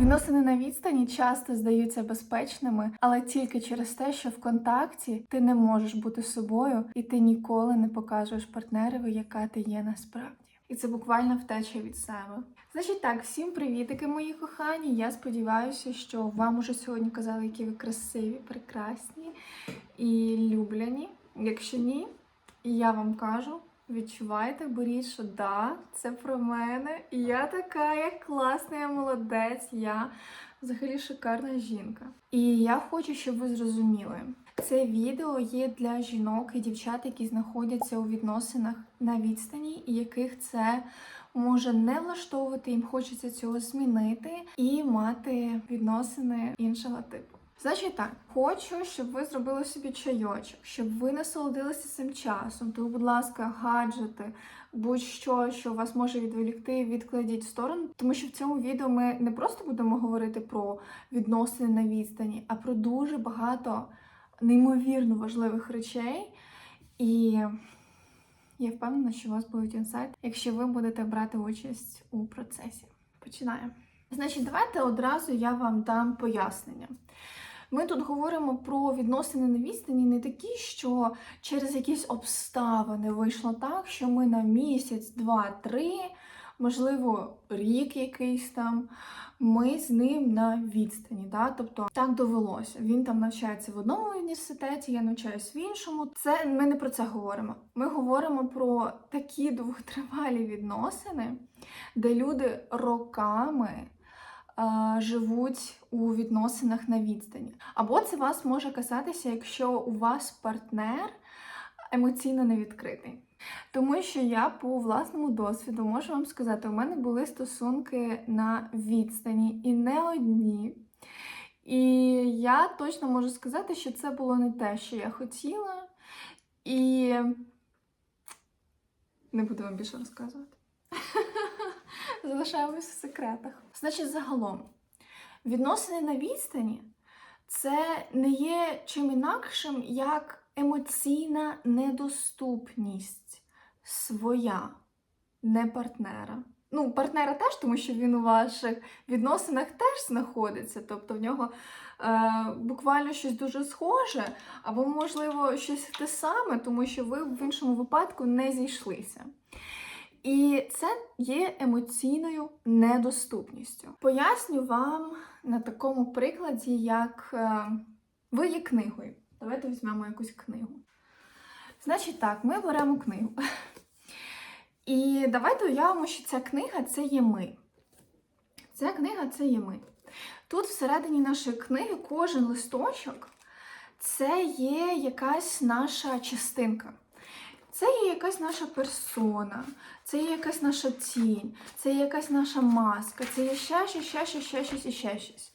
Відносини на відстані часто здаються безпечними, але тільки через те, що в контакті ти не можеш бути собою, і ти ніколи не покажеш партнерові, яка ти є насправді. І це буквально втеча від себе. Значить так, всім привітики, мої кохані. Я сподіваюся, що вам уже сьогодні казали, які ви красиві, прекрасні і любляні. Якщо ні, я вам кажу. Відчувайте, беріть, що да, це про мене. І я така, я класна, я молодець, я взагалі шикарна жінка. І я хочу, щоб ви зрозуміли, це відео є для жінок і дівчат, які знаходяться у відносинах на відстані, і яких це може не влаштовувати, їм хочеться цього змінити і мати відносини іншого типу. Значить так, хочу, щоб ви зробили собі чайочок, щоб ви насолодилися цим часом. То, будь ласка, гаджети, будь-що, що вас може відволікти, відкладіть в сторону. Тому що в цьому відео ми не просто будемо говорити про відносини на відстані, а про дуже багато неймовірно важливих речей. І я впевнена, що у вас будуть інсайти, якщо ви будете брати участь у процесі. Починаємо. Значить, давайте одразу я вам дам пояснення. Ми тут говоримо про відносини на відстані не такі, що через якісь обставини вийшло так, що ми на місяць, два, три, можливо, рік якийсь там, ми з ним на відстані. Да? Тобто так довелося. Він там навчається в одному університеті, я навчаюсь в іншому. Це ми не про це говоримо. Ми говоримо про такі довготривалі відносини, де люди роками живуть у відносинах на відстані. Або це вас може касатися, якщо у вас партнер емоційно не відкритий. Тому що я по власному досвіду можу вам сказати, у мене були стосунки на відстані і не одні. І я точно можу сказати, що це було не те, що я хотіла, і не буду вам більше розказувати. Залишаємось в секретах. Значить, загалом, відносини на відстані це не є чим інакшим, як емоційна недоступність своя, не партнера. Ну, партнера теж, тому що він у ваших відносинах теж знаходиться, тобто в нього е, буквально щось дуже схоже, або, можливо, щось те саме, тому що ви в іншому випадку не зійшлися. І це є емоційною недоступністю. Поясню вам на такому прикладі, як е, ви є книгою. Давайте візьмемо якусь книгу. Значить, так, ми беремо книгу. І давайте уявимо, що ця книга це є ми. Ця книга це є ми. Тут всередині нашої книги кожен листочок це є якась наша частинка. Це є якась наша персона, це є якась наша тінь, це є якась наша маска, це є ще щось, ще щось, ще щось і ще щось.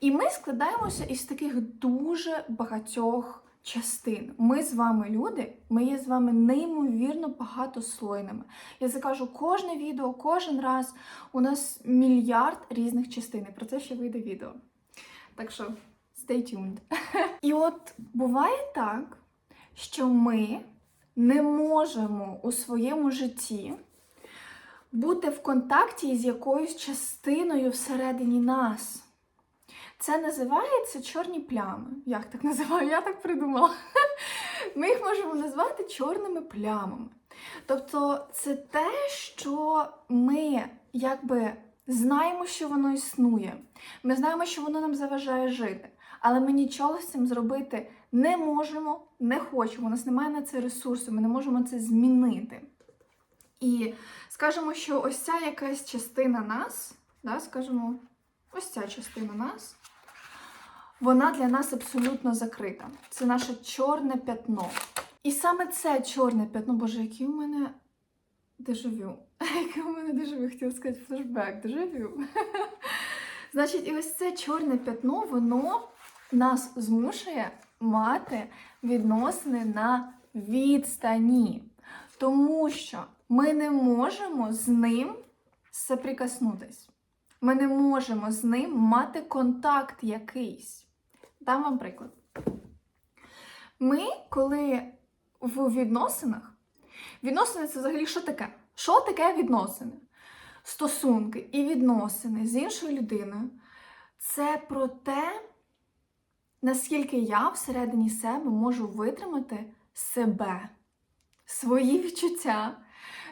І ми складаємося із таких дуже багатьох частин. Ми з вами люди, ми є з вами неймовірно багатослойними. Я закажу кожне відео, кожен раз. У нас мільярд різних частин. Про це ще вийде відео. Так що stay tuned. І от буває так, що ми не можемо у своєму житті бути в контакті з якоюсь частиною всередині нас. Це називається чорні плями. Як так називаю? Я так придумала. Ми їх можемо назвати чорними плямами. Тобто це те, що ми якби знаємо, що воно існує. Ми знаємо, що воно нам заважає жити. Але ми нічого з цим зробити не можемо, не хочемо. У нас немає на це ресурсу, ми не можемо це змінити. І скажемо, що ось ця якась частина нас, да, скажімо, ось ця частина нас, вона для нас абсолютно закрита. Це наше чорне пятно. І саме це чорне пятно, боже, який у мене дежавю. Яке у мене дежавю, хотіла сказати флешбек, дежавю. Значить, і ось це чорне пятно, воно нас змушує мати відносини на відстані. Тому що ми не можемо з ним соприкоснутись. Ми не можемо з ним мати контакт якийсь. Дам вам приклад. Ми, коли в відносинах, відносини це взагалі що таке? Що таке відносини? Стосунки і відносини з іншою людиною Це про те, наскільки я всередині себе можу витримати себе, свої відчуття,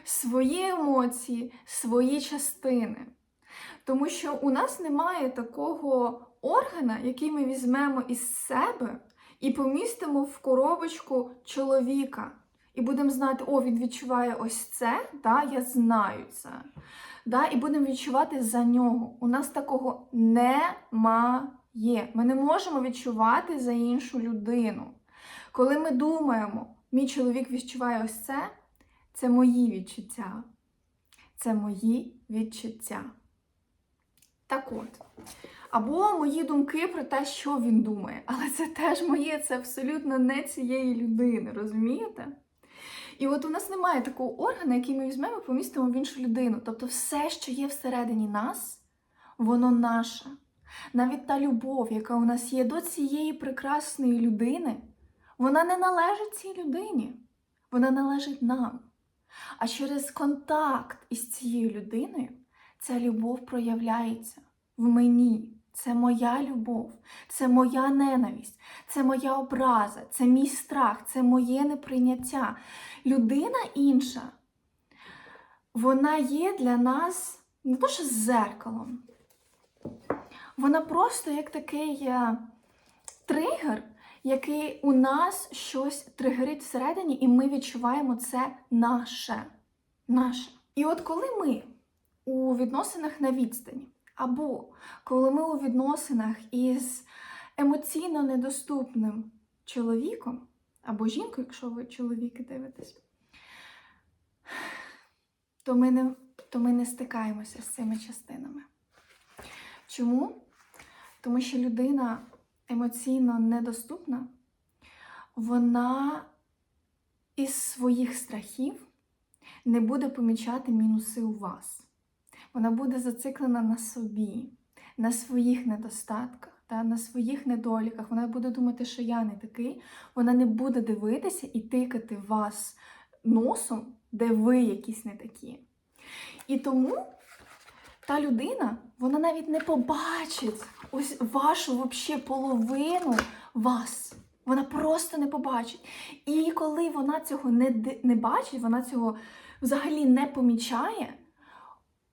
свої емоції, свої частини. Тому що у нас немає такого органа, який ми візьмемо із себе і помістимо в коробочку чоловіка. І будемо знати, о, він відчуває ось це, да, я знаю це. Да, і будемо відчувати за нього. У нас такого немає. Ми не можемо відчувати за іншу людину. Коли ми думаємо, мій чоловік відчуває ось це, це мої відчуття. Це мої відчуття. Так от. Або мої думки про те, що він думає. Але це теж моє, це абсолютно не цієї людини, розумієте? І от у нас немає такого органу, який ми візьмемо і помістимо в іншу людину. Тобто все, що є всередині нас, воно наше. Навіть та любов, яка у нас є до цієї прекрасної людини, вона не належить цій людині, вона належить нам. А через контакт із цією людиною ця любов проявляється в мені. Це моя любов, це моя ненависть, це моя образа, це мій страх, це моє неприйняття. Людина інша, вона є для нас не то, що з зеркалом. Вона просто як такий е, тригер, який у нас щось тригерить всередині, і ми відчуваємо це наше. наше. І от коли ми у відносинах на відстані, або коли ми у відносинах із емоційно недоступним чоловіком, або жінкою, якщо ви чоловіки дивитесь, то ми не, то ми не стикаємося з цими частинами. Чому? Тому що людина емоційно недоступна, вона із своїх страхів не буде помічати мінуси у вас. Вона буде зациклена на собі, на своїх недостатках, та, на своїх недоліках. Вона буде думати, що я не такий. Вона не буде дивитися і тикати вас носом, де ви якісь не такі. І тому та людина, вона навіть не побачить ось вашу вообще половину вас. Вона просто не побачить. І коли вона цього не, не бачить, вона цього взагалі не помічає,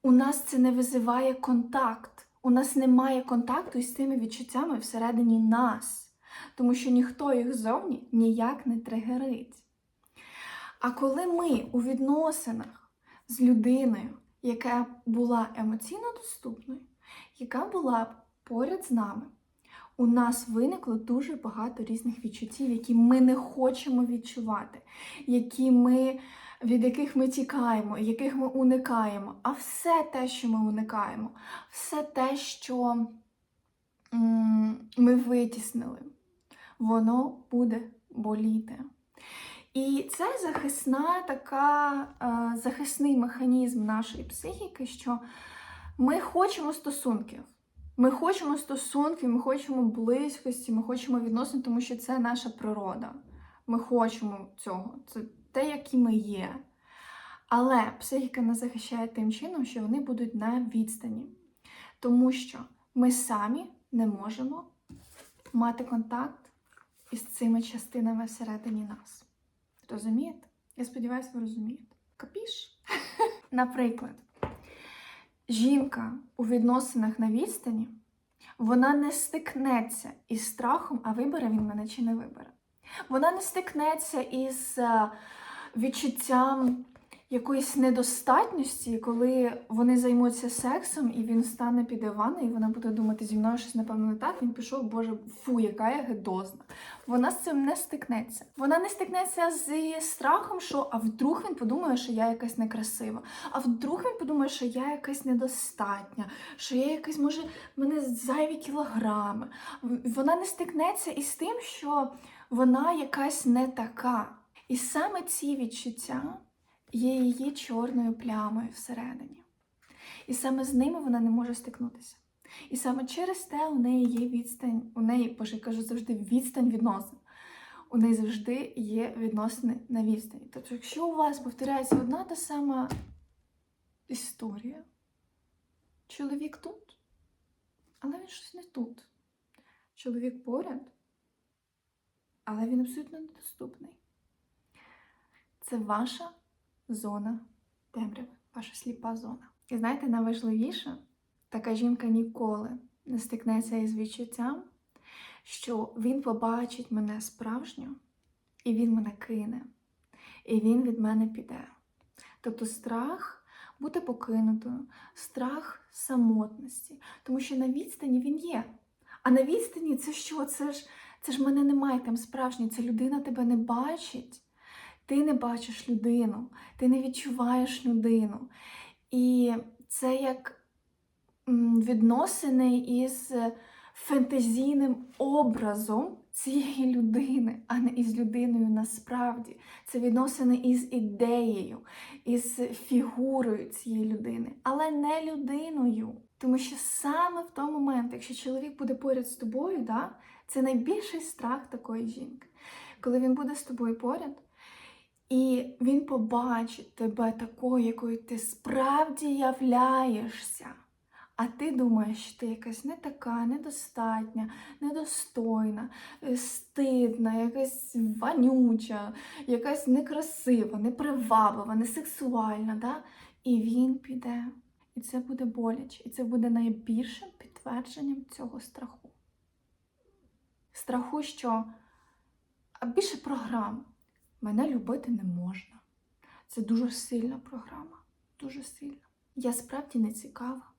у нас це не визиває контакт. У нас немає контакту із тими відчуттями всередині нас, тому що ніхто їх ззовні ніяк не тригерить. А коли ми у відносинах з людиною, яка була емоційно доступною, яка була поряд з нами, у нас виникло дуже багато різних відчуттів, які ми не хочемо відчувати, які ми, від яких ми тікаємо, яких ми уникаємо. А все те, що ми уникаємо, все те, що ми витіснили, воно буде боліти. І це захисна така, е, захисний механізм нашої психіки, що ми хочемо стосунків. Ми хочемо стосунків, ми хочемо близькості, ми хочемо відносин, тому що це наша природа. Ми хочемо цього. Це те, які ми є. Але психіка нас захищає тим чином, що вони будуть на відстані. Тому що ми самі не можемо мати контакт із цими частинами всередині нас. Розумієте? Я сподіваюся, ви розумієте. Капіш? Наприклад, жінка у відносинах на відстані, вона не стикнеться із страхом, а вибере він мене чи не вибере. Вона не стикнеться із е, відчуттям якоїсь недостатності, коли вони займуться сексом, і він стане під ванну, і вона буде думати, зі мною щось напевно не так. Він пішов, боже, фу, яка я гидозна. Вона з цим не стикнеться. Вона не стикнеться зі страхом, що а вдруг він подумає, що я якась некрасива, а вдруг він подумає, що я якась недостатня, що я якась, може, мене зайві кілограми. Вона не стикнеться із тим, що вона якась не така. І саме ці відчуття є її чорною плямою всередині. І саме з ними вона не може стикнутися. І саме через те у неї є відстань, у неї, боже, я кажу завжди відстань відносин. У неї завжди є відносини на відстані. Тобто, якщо у вас повторяється одна та сама історія, чоловік тут, але він щось не тут. Чоловік поряд, але він абсолютно недоступний. Це ваша зона темряви, ваша сліпа зона. І знаєте, найважливіше, така жінка ніколи не стикнеться із відчуттям, що він побачить мене справжню, і він мене кине, і він від мене піде. Тобто страх бути покинутою, страх самотності, тому що на відстані він є. А на відстані це що? Це ж, це ж мене немає там справжньої, це людина тебе не бачить. Ти не бачиш людину, ти не відчуваєш людину. І це як відносини із фентезійним образом цієї людини, а не із людиною насправді. Це відносини із ідеєю, із фігурою цієї людини, але не людиною. Тому що саме в той момент, якщо чоловік буде поряд з тобою, да, це найбільший страх такої жінки. Коли він буде з тобою поряд, і він побачить тебе такою, якою ти справді являєшся. А ти думаєш, що ти якась не така, недостатня, недостойна, е, стидна, якась вонюча, якась некрасива, неприваблива, несексуальна. Да? І він піде. І це буде боляче. І це буде найбільшим підтвердженням цього страху. Страху, що більше програм мене любити не можна. Це дуже сильна програма. Дуже сильна. Я справді не цікава.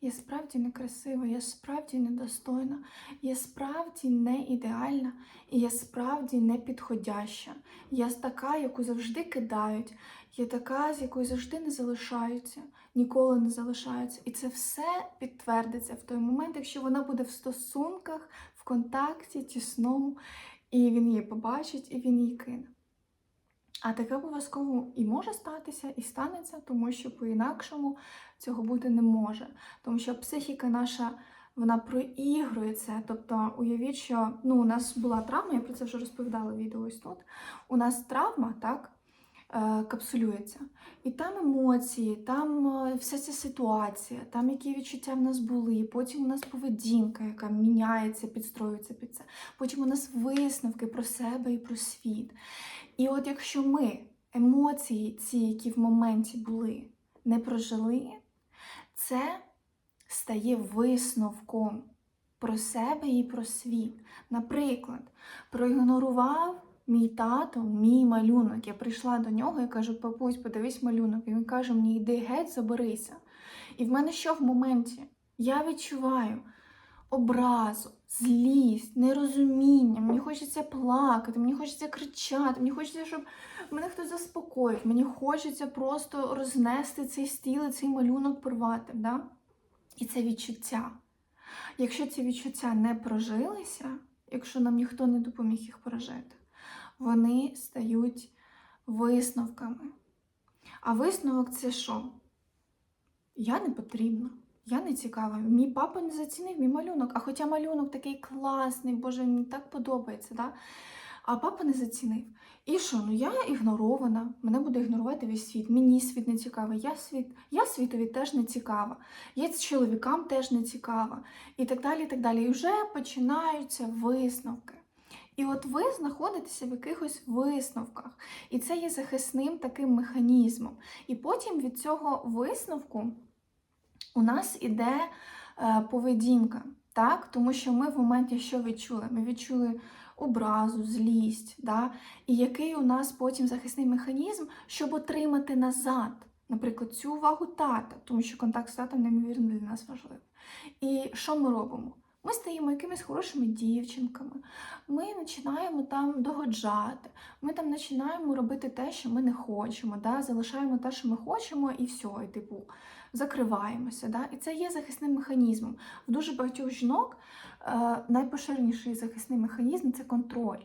Я справді некрасива, я справді недостойна, я справді не ідеальна, і я справді не підходяща. Я така, яку завжди кидають, я така, з якою завжди не залишаються, ніколи не залишаються. І це все підтвердиться в той момент, якщо вона буде в стосунках, в контакті, тісному, і він її побачить, і він її кине. А таке обов'язково і може статися, і станеться, тому що по-інакшому цього бути не може. Тому що психіка наша вона проігрує це. Тобто, уявіть, що ну, у нас була травма, я про це вже розповідала відео ось тут. У нас травма, так, е, капсулюється. І там емоції, там е, вся ця ситуація, там які відчуття в нас були, потім у нас поведінка, яка міняється, підстроюється під це. Потім у нас висновки про себе і про світ. І от якщо ми емоції, ці, які в моменті були, не прожили, це стає висновком про себе і про світ. Наприклад, проігнорував мій тато, мій малюнок. Я прийшла до нього і кажу, папусь, подивись малюнок. І він каже, мені йди геть, заберися. І в мене що в моменті? Я відчуваю образу, злість, нерозуміння, мені хочеться плакати, мені хочеться кричати, мені хочеться, щоб мене хтось заспокоїв, мені хочеться просто рознести цей стіл цей малюнок порвати. Да? І це відчуття. Якщо ці відчуття не прожилися, якщо нам ніхто не допоміг їх прожити, вони стають висновками. А висновок це що? Я не потрібна. Я не цікава. Мій папа не зацінив мій малюнок. А хоча малюнок такий класний, боже, мені так подобається. Да? А папа не зацінив. І що? Ну я ігнорована, мене буде ігнорувати весь світ. Мені світ не цікавий, я світ, я світові теж не цікава. Я чоловікам теж не цікава. І так далі. І так далі. І вже починаються висновки. І от ви знаходитеся в якихось висновках. І це є захисним таким механізмом. І потім від цього висновку у нас іде е, поведінка, так? тому що ми в моменті що відчули? Ми відчули образу, злість, да? і який у нас потім захисний механізм, щоб отримати назад, наприклад, цю увагу тата, тому що контакт з татом неймовірно для нас важливий. І що ми робимо? Ми стаємо якимись хорошими дівчинками, ми починаємо там догоджати, ми там починаємо робити те, що ми не хочемо, да? залишаємо те, що ми хочемо, і все, і типу закриваємося. Да? І це є захисним механізмом. В дуже багатьох жінок е, найпоширеніший захисний механізм це контроль.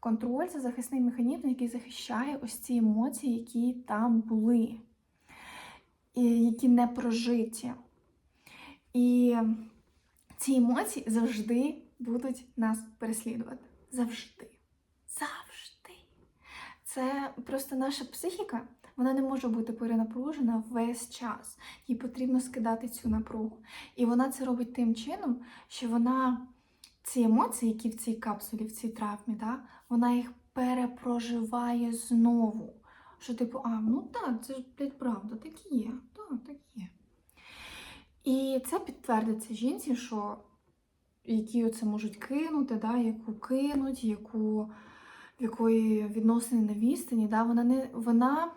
Контроль це захисний механізм, який захищає ось ці емоції, які там були, і які не прожиті. І ці емоції завжди будуть нас переслідувати. Завжди. Завжди. Це просто наша психіка Вона не може бути перенапружена весь час. Їй потрібно скидати цю напругу. І вона це робить тим чином, що вона ці емоції, які в цій капсулі, в цій травмі, да, вона їх перепроживає знову. Що, типу, а, ну так, це ж блядь, правда, так і є. Так, так і є. І це підтвердиться жінці, що які оце можуть кинути, да, яку кинуть, яку, в якої відносини на відстані, да, вона не вона.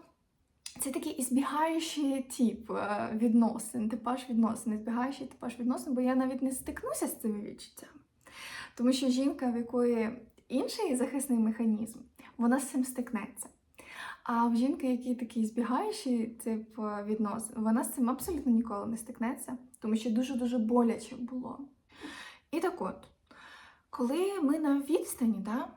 Це такий ізбігаючий тип е, відносин, типаж відносин, ізбігаючий типаж відносин, бо я навіть не стикнуся з цими відчуттями. Тому що жінка, в якої інший захисний механізм, вона з цим стикнеться. А в жінки, який такий збігаючий тип е, відносин, вона з цим абсолютно ніколи не стикнеться, тому що дуже-дуже боляче було. І так от, коли ми на відстані, да,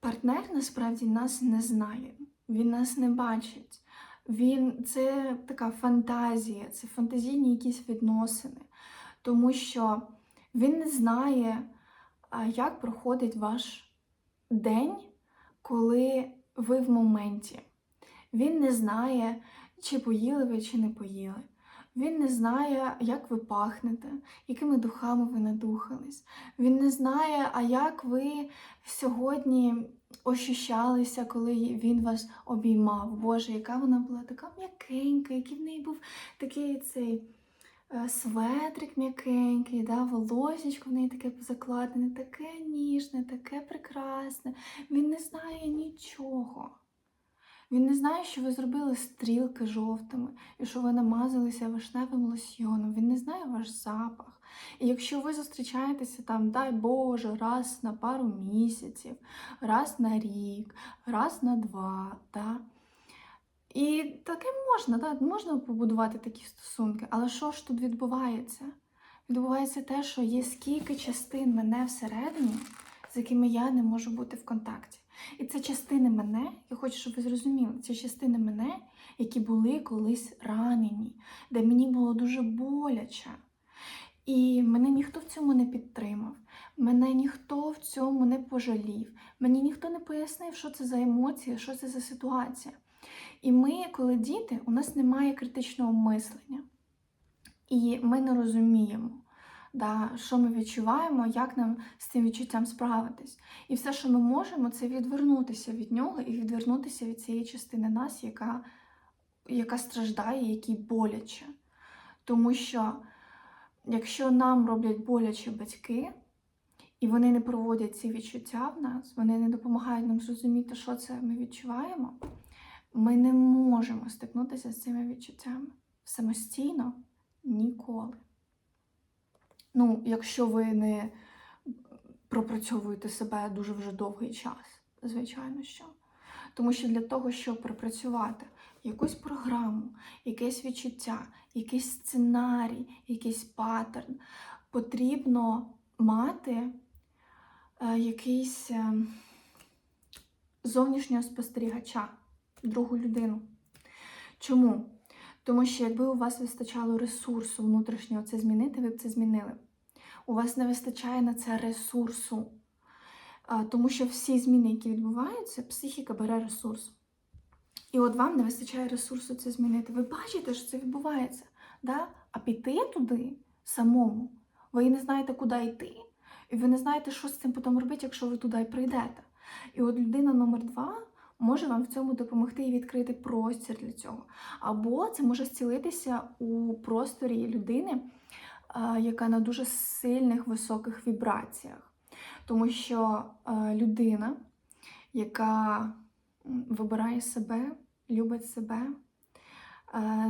партнер насправді нас не знає, він нас не бачить. Він це така фантазія, це фантазійні якісь відносини, тому що він не знає, як проходить ваш день, коли ви в моменті. Він не знає, чи поїли ви, чи не поїли. Він не знає, як ви пахнете, якими духами ви надухались. Він не знає, а як ви сьогодні ощущалися, коли він вас обіймав. Боже, яка вона була така м'якенька, який в неї був такий цей е, светрик м'якенький, да, волосечко в неї таке закладене, таке ніжне, таке прекрасне. Він не знає нічого. Він не знає, що ви зробили стрілки жовтими і що ви намазалися вишневим лосьйоном. Він не знає ваш запах. І якщо ви зустрічаєтеся там, дай Боже, раз на пару місяців, раз на рік, раз на два, да? і таке можна, да? можна побудувати такі стосунки. Але що ж тут відбувається? Відбувається те, що є скільки частин мене всередині, з якими я не можу бути в контакті. І це частини мене, я хочу, щоб ви зрозуміли, це частини мене, які були колись ранені, де мені було дуже боляче. І мене ніхто в цьому не підтримав, мене ніхто в цьому не пожалів, мені ніхто не пояснив, що це за емоції, що це за ситуація. І ми, коли діти, у нас немає критичного мислення. І ми не розуміємо, да, що ми відчуваємо, як нам з цим відчуттям справитись. І все, що ми можемо, це відвернутися від нього і відвернутися від цієї частини нас, яка, яка страждає, якій боляче. Тому що якщо нам роблять боляче батьки, і вони не проводять ці відчуття в нас, вони не допомагають нам зрозуміти, що це ми відчуваємо, ми не можемо стикнутися з цими відчуттями самостійно ніколи. Ну, якщо ви не пропрацьовуєте себе дуже вже довгий час, звичайно що. Тому що для того, щоб пропрацювати якусь програму, якесь відчуття, якийсь сценарій, якийсь паттерн, потрібно мати е, якийсь е, зовнішнього спостерігача, другу людину. Чому? Тому що якби у вас вистачало ресурсу внутрішнього це змінити, ви б це змінили. У вас не вистачає на це ресурсу. Тому що всі зміни, які відбуваються, психіка бере ресурс. І от вам не вистачає ресурсу це змінити. Ви бачите, що це відбувається. Да? А піти туди самому, ви не знаєте, куди йти, і ви не знаєте, що з цим потім робити, якщо ви туди прийдете. І от людина номер два може вам в цьому допомогти і відкрити простір для цього. Або це може зцілитися у просторі людини, яка на дуже сильних високих вібраціях. Тому що людина, яка вибирає себе, любить себе,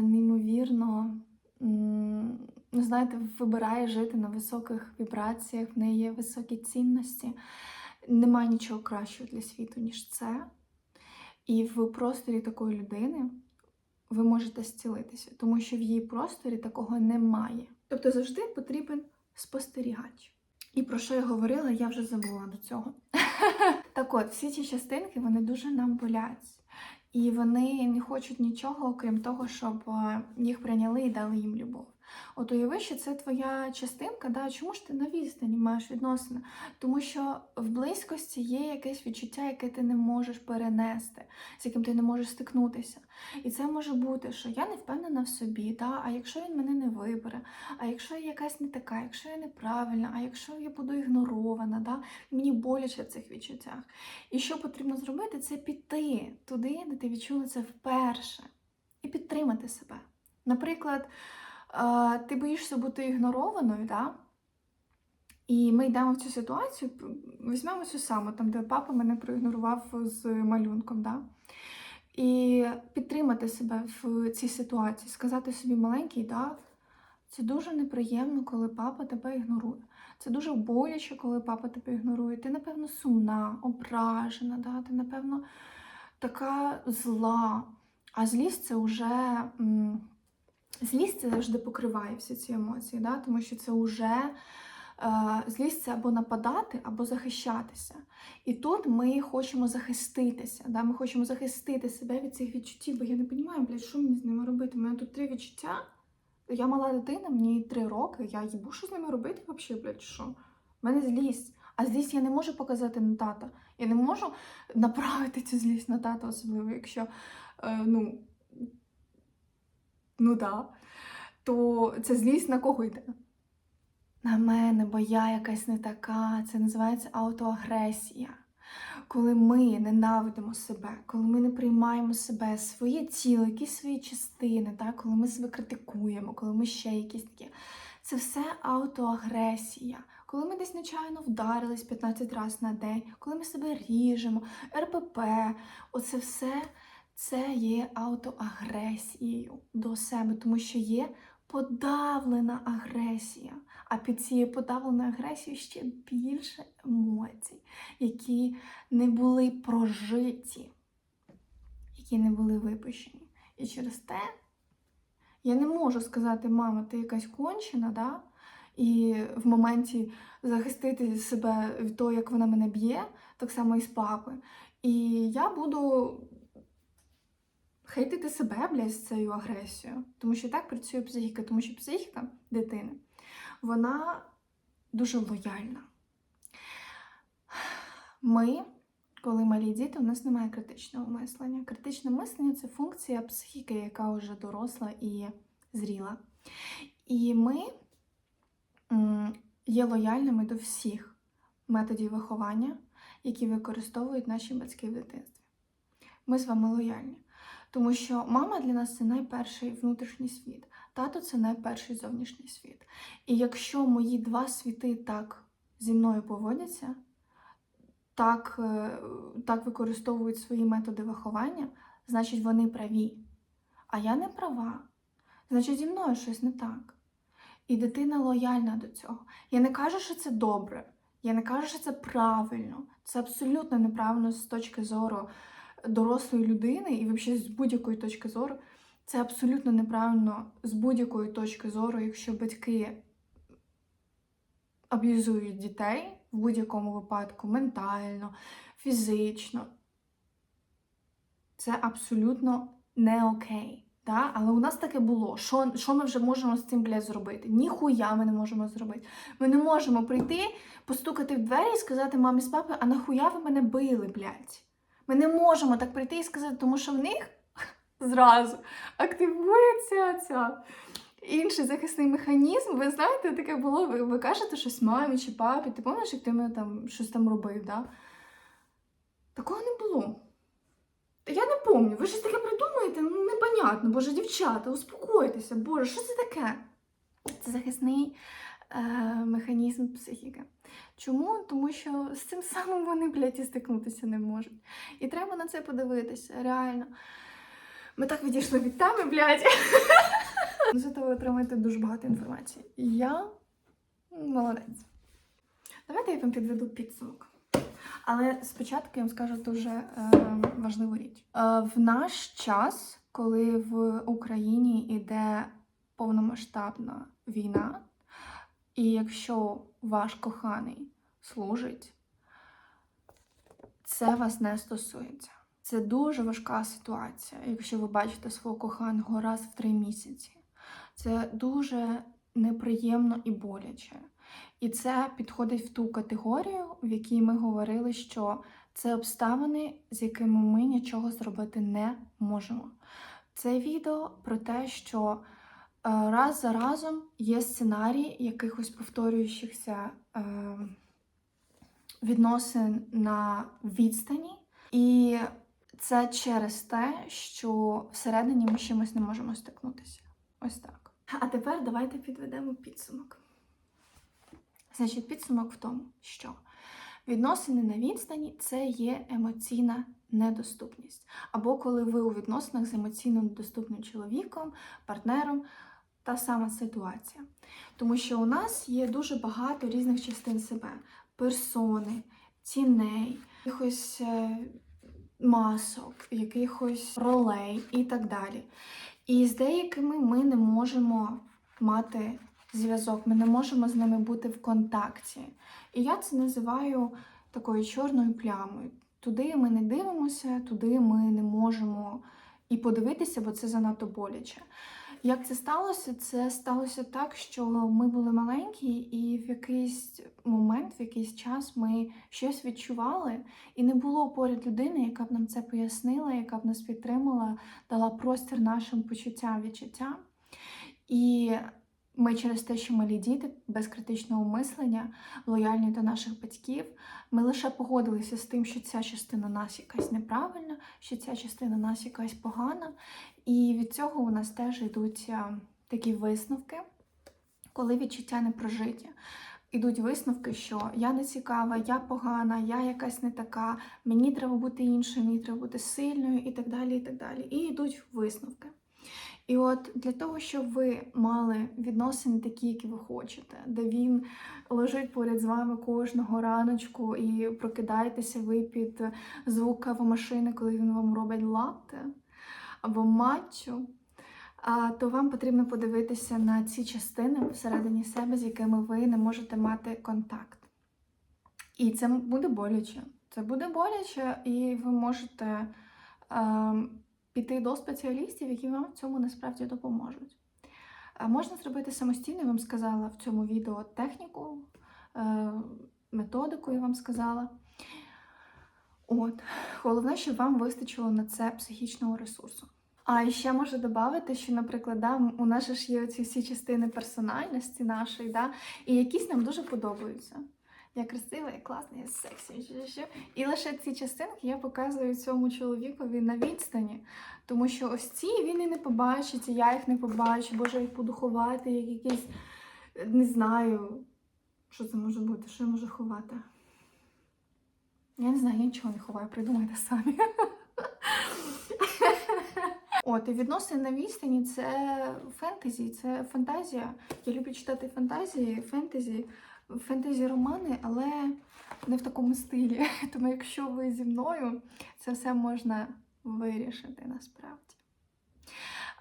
неймовірно, ну, знаєте, вибирає жити на високих вібраціях, в неї є високі цінності. Немає нічого кращого для світу, ніж це. І в просторі такої людини ви можете зцілитися, тому що в її просторі такого немає. Тобто завжди потрібен спостерігач. І про що я говорила, я вже забула до цього. Так от, всі ці частинки вони дуже нам болять. І вони не хочуть нічого, окрім того, щоб е, їх прийняли і дали їм любов. От уяви, що це твоя частинка, да? чому ж ти на відстані маєш відносини? Тому що в близькості є якесь відчуття, яке ти не можеш перенести, з яким ти не можеш стикнутися. І це може бути, що я не впевнена в собі, да? а якщо він мене не вибере, а якщо я якась не така, якщо я неправильна, а якщо я буду ігнорована, да? мені боляче в цих відчуттях. І що потрібно зробити, це піти туди, де ти відчула це вперше, і підтримати себе. Наприклад, ти боїшся бути ігнорованою, да? і ми йдемо в цю ситуацію, візьмемо цю саму, там, де папа мене проігнорував з малюнком. Да? І підтримати себе в цій ситуації, сказати собі маленький, да, це дуже неприємно, коли папа тебе ігнорує. Це дуже боляче, коли папа тебе ігнорує. Ти, напевно, сумна, ображена, да? ти, напевно, така зла. А злість це вже. м, Злість це завжди покриває всі ці емоції, да? тому що це вже е, злість це або нападати, або захищатися. І тут ми хочемо захиститися. Да? Ми хочемо захистити себе від цих відчуттів, бо я не розумію, блядь, що мені з ними робити. У мене тут три відчуття. Я мала дитина, мені три роки, я їбу, що з ними робити взагалі, блядь, що? У мене злість. А злість я не можу показати на тата. Я не можу направити цю злість на тата, особливо, якщо е, ну, ну да, то це злість на кого йде? На мене, бо я якась не така. Це називається аутоагресія. Коли ми ненавидимо себе, коли ми не приймаємо себе, своє тіло, якісь свої частини, так? коли ми себе критикуємо, коли ми ще якісь такі. Це все аутоагресія. Коли ми десь нечайно вдарились 15 разів на день, коли ми себе ріжемо, РПП, оце все це є аутоагресією до себе, тому що є подавлена агресія. А під цією подавленою агресією ще більше емоцій, які не були прожиті, які не були випущені. І через те я не можу сказати, мама, ти якась кончена, да? і в моменті захистити себе від того, як вона мене б'є, так само і з папи. І я буду хейтити себе, блядь, з цією агресією. Тому що так працює психіка, тому що психіка дитини, вона дуже лояльна. Ми, коли малі діти, у нас немає критичного мислення. Критичне мислення це функція психіки, яка вже доросла і зріла. І ми є лояльними до всіх методів виховання, які використовують наші батьки в дитинстві. Ми з вами лояльні. Тому що мама для нас це найперший внутрішній світ, тато це найперший зовнішній світ. І якщо мої два світи так зі мною поводяться, так, е, так використовують свої методи виховання, значить вони праві. А я не права. Значить, зі мною щось не так. І дитина лояльна до цього. Я не кажу, що це добре. Я не кажу, що це правильно. Це абсолютно неправильно з точки зору дорослої людини і взагалі з будь-якої точки зору. Це абсолютно неправильно з будь-якої точки зору, якщо батьки аб'юзують дітей в будь-якому випадку ментально, фізично. Це абсолютно не окей. Да? Але у нас таке було. Що, що ми вже можемо з цим блядь, зробити? Ніхуя ми не можемо зробити. Ми не можемо прийти, постукати в двері і сказати мамі з папою, а нахуя ви мене били, блядь? Ми не можемо так прийти і сказати, тому що в них зразу активується ця інший захисний механізм. Ви знаєте, таке було. Ви, ви кажете щось мамі чи папі, ти пам'ятаєш, як ти мене там щось там робив, да? Такого не було. Я не пам'ятаю, ви щось таке придумаєте? Ну, непонятно. Боже, дівчата, успокойтеся, Боже, що це таке? Це захисний механізм психіки. Чому? Тому що з цим самим вони, блядь, і стикнутися не можуть. І треба на це подивитися, реально. Ми так відійшли від теми, блядь. Зато ви отримаєте дуже багато інформації. Я молодець. Давайте я вам підведу підсумок. Але спочатку я вам скажу дуже е, важливу річ. Е, в наш час, коли в Україні йде повномасштабна війна, і якщо ваш коханий служить, це вас не стосується. Це дуже важка ситуація, якщо ви бачите свого коханого раз в три місяці. Це дуже неприємно і боляче. І це підходить в ту категорію, в якій ми говорили, що це обставини, з якими ми нічого зробити не можемо. Це відео про те, що раз за разом є сценарій якихось повторюючихся е, відносин на відстані, і це через те, що всередині ми чимось не можемо стикнутися. Ось так. А тепер давайте підведемо підсумок. Значить, підсумок в тому, що відносини на відстані це є емоційна недоступність. Або коли ви у відносинах з емоційно недоступним чоловіком, партнером, та сама ситуація. Тому що у нас є дуже багато різних частин себе: персони, ціней, якихось е, масок, якихось ролей і так далі. І з деякими ми не можемо мати зв'язок, ми не можемо з ними бути в контакті. І я це називаю такою чорною плямою. Туди ми не дивимося, туди ми не можемо і подивитися, бо це занадто боляче. Як це сталося? Це сталося так, що ми були маленькі, і в якийсь момент, в якийсь час ми щось відчували, і не було поряд людини, яка б нам це пояснила, яка б нас підтримала, дала простір нашим почуттям, відчуттям. І ми через те, що малі діти без критичного мислення, лояльні до наших батьків, ми лише погодилися з тим, що ця частина нас якась неправильна, що ця частина нас якась погана. І від цього у нас теж йдуть такі висновки, коли відчуття не прожиті. Ідуть висновки, що я не цікава, я погана, я якась не така, мені треба бути іншою, мені треба бути сильною і так далі. І так далі. І йдуть висновки. І от для того, щоб ви мали відносини такі, які ви хочете, де він лежить поряд з вами кожного раночку і прокидаєтеся ви під звук кавомашини, коли він вам робить латте або матчу, то вам потрібно подивитися на ці частини всередині себе, з якими ви не можете мати контакт. І це буде боляче. Це буде боляче, і ви можете. Піти до спеціалістів, які вам в цьому насправді допоможуть. Можна зробити самостійно, я вам сказала в цьому відео техніку, е, методику я вам сказала. От. Головне, щоб вам вистачило на це психічного ресурсу. А ще можу додати, що, наприклад, да, у нас ж є ці всі частини персональності нашої, да, і якісь нам дуже подобаються. Я красива, я класна, я сексі. І лише ці частинки я показую цьому чоловікові на відстані. Тому що ось ці він і не побачить, і я їх не побачу, боже, їх буду ховати, як якісь, не знаю, що це може бути, що я можу ховати. Я не знаю, я нічого не ховаю, придумайте самі. От, і відносини на відстані це фентезі, це фантазія. Я люблю читати фантазії, фентезі фентезі-романи, але не в такому стилі. Тому якщо ви зі мною, це все можна вирішити насправді.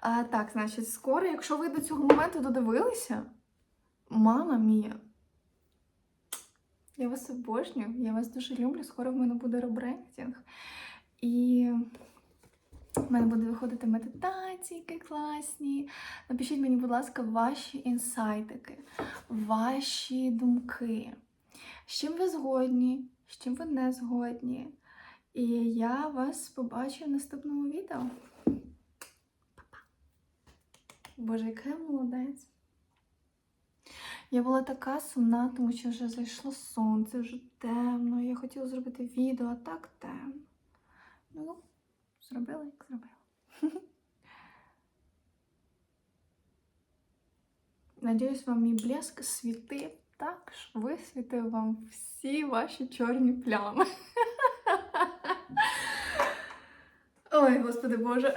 А, Так, значить, скоро, якщо ви до цього моменту додивилися, мама мія, я вас обожнюю, я вас дуже люблю. Скоро в мене буде ребрендінг. І в мене буде виходити медитації класні. Напишіть мені, будь ласка, ваші інсайтики, ваші думки. З чим ви згодні, з чим ви не згодні. І я вас побачу в наступному відео. Па-па. Боже, яка я молодець. Я була така сумна, тому що вже зайшло сонце, вже темно. Я хотіла зробити відео, а так темно. Ну, зробила, як зробила. Надіюсь, вам мій блеск світив так, що висвітив вам всі ваші чорні плями. Ой, господи Боже.